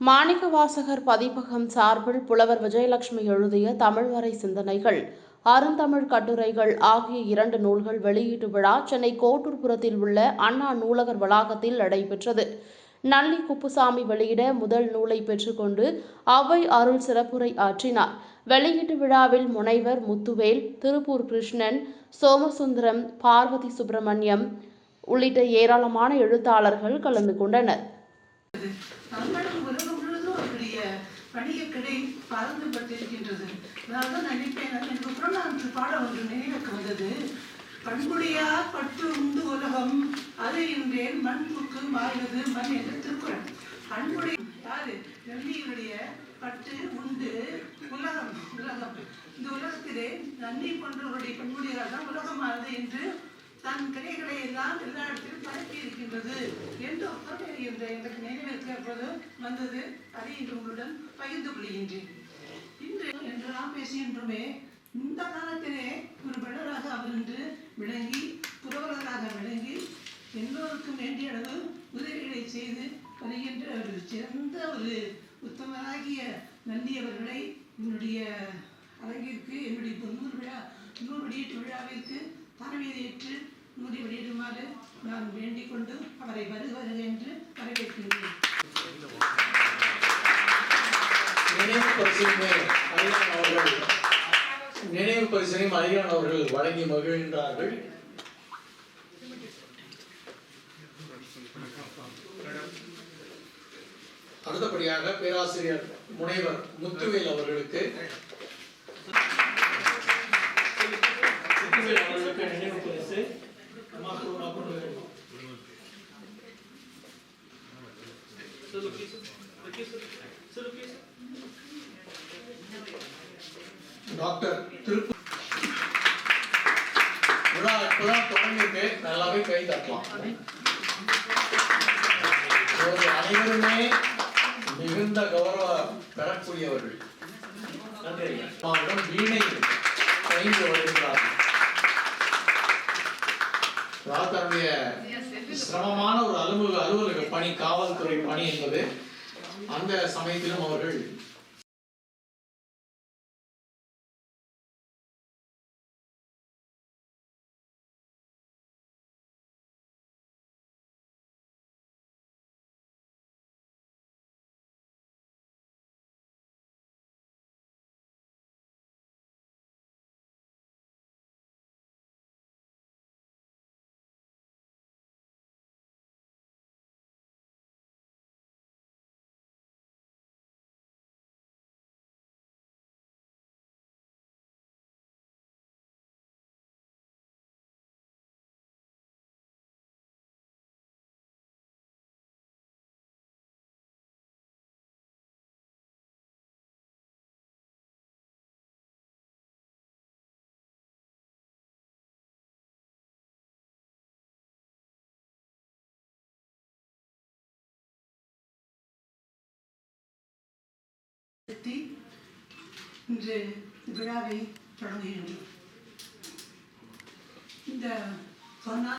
மாணிக்கவாசகர் பதிப்பகம் சார்பில் புலவர் விஜயலட்சுமி எழுதிய தமிழ் வரை சிந்தனைகள் அருந்தமிழ் கட்டுரைகள் ஆகிய இரண்டு நூல்கள் வெளியீட்டு விழா சென்னை கோட்டூர்புரத்தில் உள்ள அண்ணா நூலகர் வளாகத்தில் நடைபெற்றது. நல்லி குப்புசாமி வெளியிட முதல் நூலை பெற்றுக்கொண்டு அவை அருள் சிறப்புரை ஆற்றினார். வெளியீட்டு விழாவில் முனைவர் முத்துவேல் திருப்பூர் கிருஷ்ணன் சோமசுந்தரம் பார்வதி சுப்பிரமணியம் உள்ளிட்ட ஏராளமான எழுத்தாளர்கள் கலந்து கொண்டனர் தமிழும் உலகம் முழுதும் ஒரு வணிகக்கடை பறந்து பட்டிருக்கின்றது. நான் தான் நினைப்பேன் எனக்கு புறநானூற்று பாடம் ஒன்று நினைவுக்கு வந்தது. பண்புடையார் பட்டு உண்டு உலகம் அது என்றேன் மண்புக்கு மாறுவது மண் என்று திருக்குறள் பண்புடைய யாரு? நன்னியுடைய பட்டு உண்டு உலகம் உலகம். இந்த உலகத்திலே நன்னி போன்றவருடைய பண்புடையார் தான் உலகமானது என்று தன் கிளைகளை எல்லாம் இருக்கின்றது என்று ஒப்பனை என்ற எனக்கு நினைவிற்கு அப்போது வந்தது. அதை இன்று உங்களுடன் பகிர்ந்து கொள்கின்றேன். இன்று என்று நாம் பேசுகின்றோமே இந்த காலத்திலே ஒரு பெடராக அவர் இன்று விளங்கி புரவலராக விளங்கி எல்லோருக்கும் வேண்டிய அளவு உதவிகளை செய்து வருகின்ற ஒரு சிறந்த ஒரு உத்தமராகிய நந்தியவர்களை என்னுடைய அரங்கிற்கு என்னுடைய இப்போ நூறு விழா நூறு வெளியீட்டு விழாவிற்கு தலைமையேற்று மூடி வெளியிடுமாறு நான் வேண்டிக் கொண்டு அவரை வருவது என்று வரவேற்கின்றேன். நினைவு பரிசினை அரியான் அவர்கள் நினைவு பரிசினையும் அரியான் அவர்கள் வழங்கி மகிழ்கின்றார்கள். அடுத்தபடியாக பேராசிரியர் முனைவர் முத்துவேல் அவர்களுக்கு முத்துவேல் அவர்களுக்கு நினைவு பரிசு அம்மா கொண்டு- கொண்டு வருகிறோம். டாக்டர் விழா இப்பதான் தொடங்கிட்டு நல்லாவே கை தட்டலாம். அனைவருமே மிகுந்த கௌரவம் பெறக்கூடியவர்கள். வீணை பயின்று வருகின்றார்கள் அதாவது சிரமமான ஒரு அலுவலக அலுவலக பணி காவல்துறை பணி என்பது அந்த சமயத்திலும் அவர்கள் de, de grave torneio da